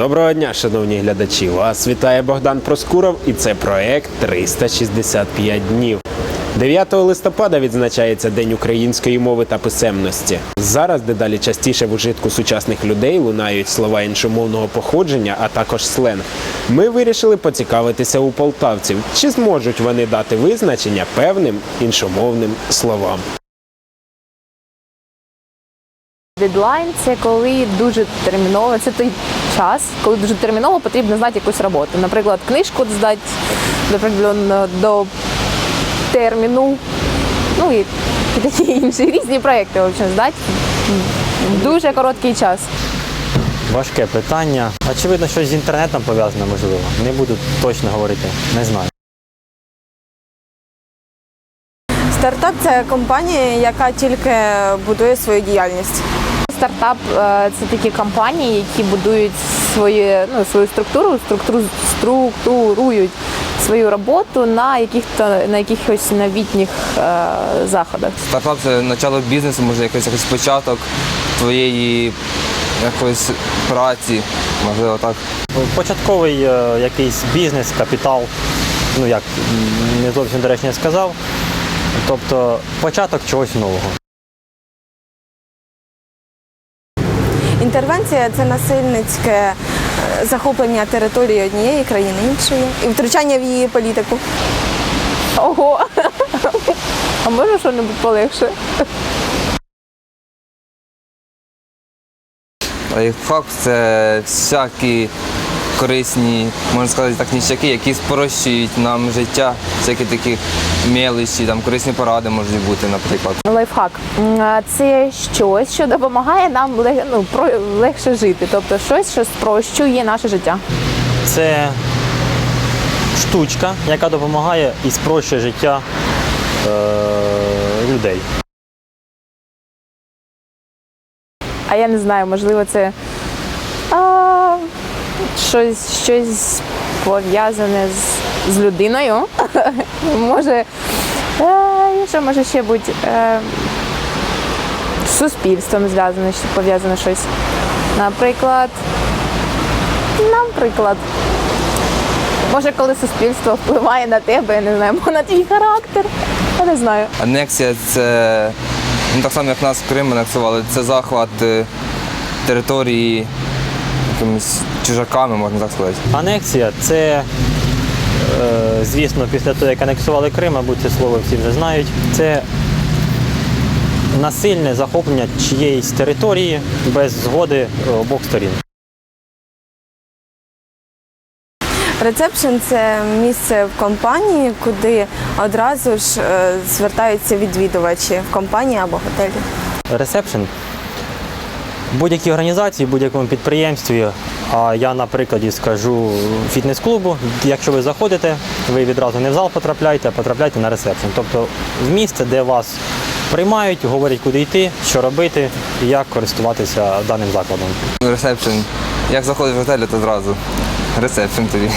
Доброго дня, шановні глядачі! Вас вітає Богдан Проскуров і це проект 365 днів. 9 листопада відзначається День української мови та писемності. Зараз дедалі частіше в ужитку сучасних людей лунають слова іншомовного походження, а також сленг. Ми вирішили поцікавитися у полтавців, чи зможуть вони дати визначення певним іншомовним словам. Дедлайн це коли дуже терміново, це той час, коли дуже терміново потрібно знати якусь роботу. Наприклад, книжку здати до терміну, ну і такі інші різні проекти в общем, здати в дуже короткий час. Важке питання. Очевидно, щось з інтернетом пов'язане, можливо. Не буду точно говорити, не знаю. Стартап це компанія, яка тільки будує свою діяльність. Стартап е, це такі компанії, які будують свої, ну, свою структуру, структуру, структурують свою роботу на яких-то на якихось новітніх е, заходах. Стартап це начало бізнесу, може якийсь, якийсь початок твоєї якоїсь праці, можливо так. Початковий е, якийсь бізнес, капітал, ну як не зовсім доречно я сказав. Тобто початок чогось нового. Інтервенція це насильницьке е, захоплення території однієї країни іншої і втручання в її політику. Ого! А може що-небудь полегше? Лайфхак це всякі корисні, можна сказати, так ніщаки, які спрощують нам життя, всякі такі мелочі, там корисні поради можуть бути, наприклад. Лайфхак це щось, що допомагає нам ну, про- легше жити. Тобто щось, що спрощує наше життя. Це штучка, яка допомагає і спрощує життя е- людей. А я не знаю, можливо, це а, щось, щось пов'язане з, з людиною. може, е, що може ще бути е, з суспільством зв'язане, пов'язане щось. Наприклад, наприклад. Може, коли суспільство впливає на тебе, я не знаю, на твій характер. Я не знаю. Анексія це ну, так само, як нас Крим анексували, це захват е, території якимись чужаками, можна так сказати. Анексія це, е, звісно, після того, як анексували Крим, мабуть, це слово всі вже знають. Це насильне захоплення чиєїсь території без згоди обох сторін. Рецепшн це місце в компанії, куди одразу ж е, звертаються відвідувачі в компанії або готелі. Ресепшн будь-якій організації, будь-якому підприємстві, а я на прикладі скажу фітнес-клубу, якщо ви заходите, ви відразу не в зал потрапляєте, а потрапляєте на ресепшн. Тобто в місце, де вас приймають, говорять, куди йти, що робити і як користуватися даним закладом. Ресепшн. Як заходиш в готель, то зразу ресепшн тобі.